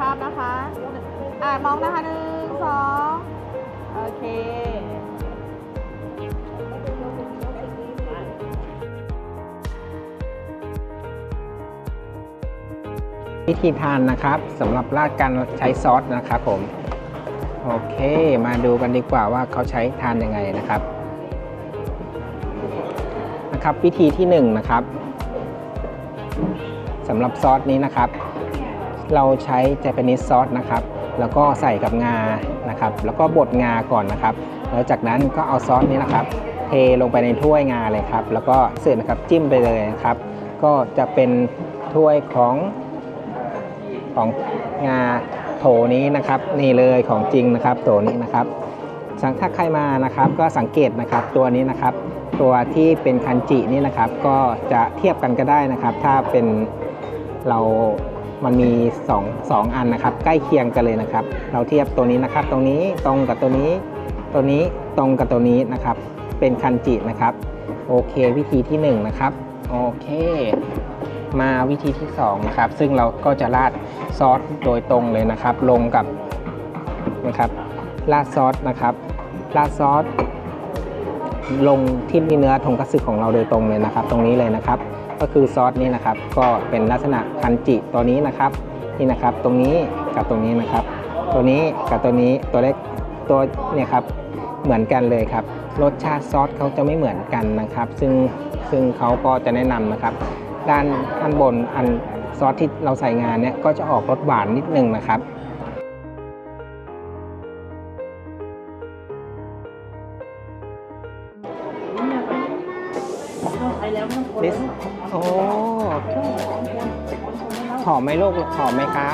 อ่ามองนะคะหนึ่งสองโอเควิธีทานนะครับสำหรับราดการใช้ซอสนะครับผม โอเค มาดูกันดีกว่าว่าเขาใช้ทานยังไงนะครับ นะครับ วิธีที่1นงนะครับสำหรับซอสนี้นะครับ เราใช้เจแปนิสซอสนะครับ แล้วก็ใส่กับงานะครับ แล้วก็บดงาก่อนนะครับ แล้วจากนั้นก็เอาซอสนี้นะครับ เทลงไปในถ้วยงาเลยครับ แล้วก็เสิร็จนะครับจิ้มไปเลยนะครับ ก็จะเป็นถ้วยของของงาโถนี้นะครับ นี่เลยของจริงนะครับโถนี้นะครับถ้าใครมานะครับก็สังเกตนะครับตัวนี้นะครับ ตัวที่เป็นคันจินี่นะครับ ก็จะเทียบกันก็ได้นะครับ ถ้าเป็นเรา มันมี2องสองอันนะครับ ใกล้เคียงกันเลยนะครับ เราเทียบตัวนี้นะครับ ตรงนี้ตรงกับตัวนี้ ตัวนี้ตรงกับตัวนี้นะครับ เป็นคันจินะครับ โอเค วิธีที่หนึ่งนะครับ โอเค มาวิธีที่2นะครับ ซึ่งเราก็จะราดซอสโดยตรงเลยนะครับ ลงกับนะครับราดซอสนะครับราดซอสลงที่เนื้อทงคัตสึของเราโดยตรงเลยนะครับ ตรงนี้เลยนะครับ ก็คือซอสนี้นะครับ ก็เป็นลักษณะคันจิตัวนี้นะครับนี่นะครับ ตรงนี้กับตรงนี้นะครับ ตัวนี้กับตัวนี้ตัวเล็กตัวเนี่ยครับเหมือนกันเลยครับ รสชาติซอสเขาจะไม่เหมือนกันนะครับ ซึ่งซึ่งเขาก็จะแนะนำนะครับ ด้านด้นบนอันซอสที่เราใส่งานเนี่ยก็จะออกรสหวานนิดนึงนะครับ ดิสโอ้หอมไหมลูกหอมไหมคะ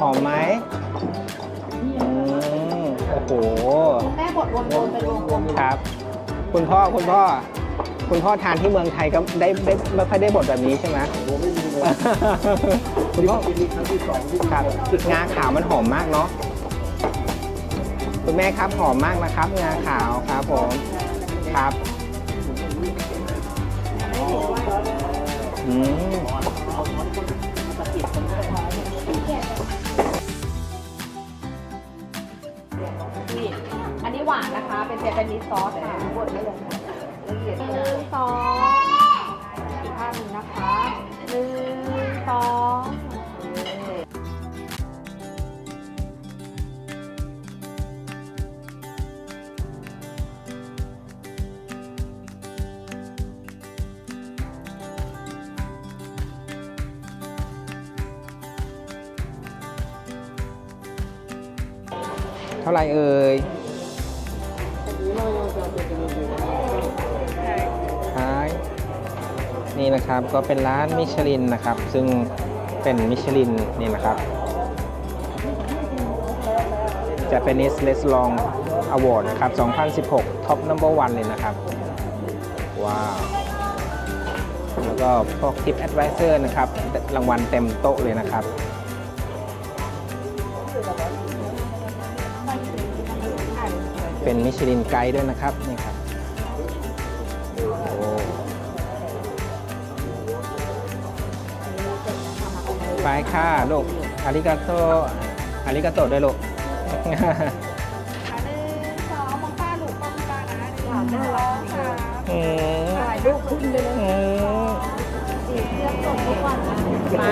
หอมไหมอืมโอ้โหแม่บดวนๆไปรวมครับ คุณพ่อคุณพ่อ คุณพ่อทานที่เมืองไทยก็ได้ได้ไม่ค่อยได้บทแบบนี้ใช่ไหมผมไม่มีเลยคุณพ่อกินครั้งที่สองที่ครับงาขาวมันหอมมากเนาะคุณแม่ครับหอมมากนะครับ งาขาวครับผมครับ อืมๆนี่อันนี้หวานนะคะ เป็นเจแปนิสซอสค่ะบดได้เลยค่ะหนึ่งสองอีกข้างหนึ่งนะ เท่าไหร่เอ่ยใช่นี่นะครับก็เป็นร้านมิชลินนะครับ ซึ่งเป็นมิชลินนี่นะครับ Japanese Restaurant Award นะครับ 2016 Top Number One เลยนะครับ ว้าว แล้วก็พวก Tip Advisor นะครับ รางวัลเต็มโต๊ะเลยนะครับ เป็นมิชลินไกด์ด้วยนะครับนี่ครับไปค่ะลูกอาริกาโตอาริกาโตด้วยลูกหนึ่งสองมองป้าลูกมองป้านะหนึ่งสองสามอืมถ่ายรูปขึ้นเลยอืมเรียบส่งทุกวันนะไป